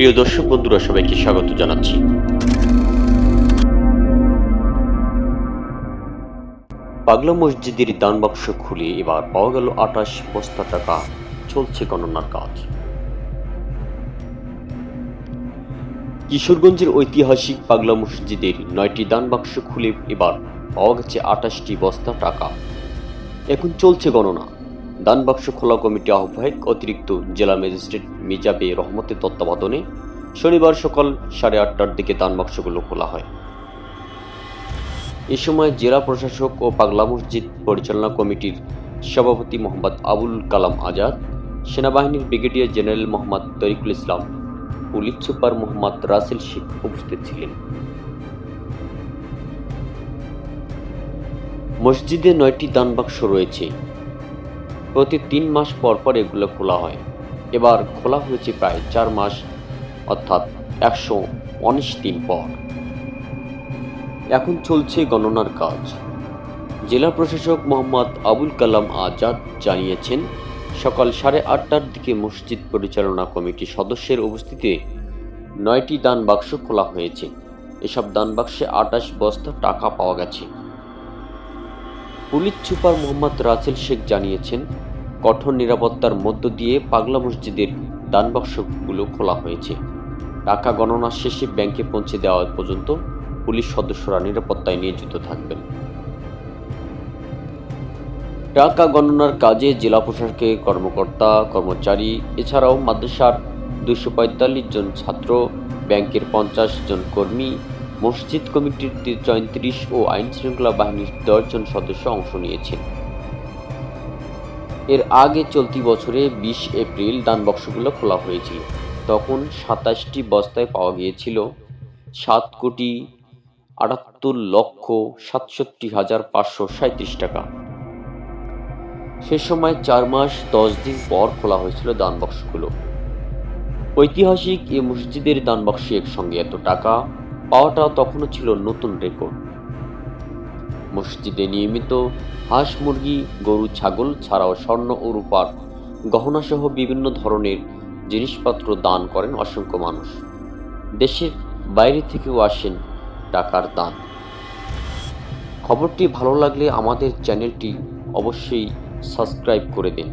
প্রিয় দর্শক বন্ধুরা, সবাইকে স্বাগত জানাচ্ছি। পাগলা মসজিদের দান বাক্স খুলে এবার পাওয়া গেল আঠাশ বস্তা টাকা। চলছে গণনার কাজ। কিশোরগঞ্জের ঐতিহাসিক পাগলা মসজিদের নয়টি দান বাক্স খুলে এবার পাওয়া গেছে আঠাশটি বস্তা টাকা। এখন চলছে গণনা। দান বাক্স খোলা কমিটি আহ্বায়ক অতিরিক্ত জেলা ম্যাজিস্ট্রেট মিজাবে রহমতের তত্ত্বাবধানে শনিবার সকাল সাড়ে আটটার দিকে দান বাক্সগুলো খোলা হয়। এ সময় জেলা প্রশাসক ও পাগলা মসজিদ পরিচালনা কমিটির সভাপতি মোহাম্মদ আবুল কালাম আজাদ, সেনাবাহিনীর brigadier general Mohammad Tariqul Islam, police super Mohammad Rasel Sheikh উপস্থিত ছিলেন। মসজিদে নয়টি দান বাক্স রয়েছে। প্রতি তিন মাস পর পর এগুলো খোলা হয়। এবার খোলা হয়েছে প্রায় চার মাস, অর্থাৎ একশো উনিশ দিন পর। এখন চলছে গণনার কাজ। জেলা প্রশাসক মোহাম্মদ আবুল কালাম আজাদ জানিয়েছেন, সকাল সাড়ে আটটার দিকে মসজিদ পরিচালনা কমিটির সদস্যের উপস্থিতিতে নয়টি দান বাক্স খোলা হয়েছে। এসব দান বাক্সে আটাশ বস্তা টাকা পাওয়া গেছে। পুলিশ সুপার মোহাম্মদ রাসেল শেখ জানিয়েছেন কঠোর নিরাপত্তার মধ্য দিয়ে পাগলা মসজিদের দানবাক্সগুলো খোলা হয়েছে। টাকা গণনা শেষে ব্যাংকে পৌঁছে দেওয়া পর্যন্ত পুলিশ সদস্যরা নিরাপত্তায় নিয়োজিত থাকবেন। টাকা গণনার কাজে জেলা প্রশাসকের কর্মকর্তা, কর্মচারী, এছাড়াও মাদ্রাসার দুশো পঁয়তাল্লিশ জন ছাত্র, ব্যাংকের পঞ্চাশ জন কর্মী, মসজিদ কমিটির চৌত্রিশ ও আইন শৃঙ্খলা বাহিনীর দশজন সদস্য অংশ নিয়েছেন। এর আগে চলতি বছরে বিশ এপ্রিল দানবক্সগুলো খোলা হয়েছিল। তখন সাতাশটি বস্তায় পাওয়া গিয়েছিল সাত কোটি আটাত্তর লক্ষ সাতষট্টি হাজার পাঁচশো সাঁত্রিশ টাকা। সে সময় চার মাস দশ দিন পর খোলা হয়েছিল দানবক্সগুলো ঐতিহাসিক এ মসজিদের দানবক্সে একসঙ্গে এত টাকা পাওয়াটা তখনও ছিল নতুন রেকর্ড। মসজিদে নিয়মিত হাঁস, মুরগি, গরু, ছাগল ছাড়াও স্বর্ণ ও রূপার গহনাসহ বিভিন্ন ধরনের জিনিসপত্র দান করেন অসংখ্য মানুষ। দেশের বাইরে থেকেও আসেন টাকার দান। খবরটি ভালো লাগলে আমাদের চ্যানেলটি অবশ্যই সাবস্ক্রাইব করে দিন।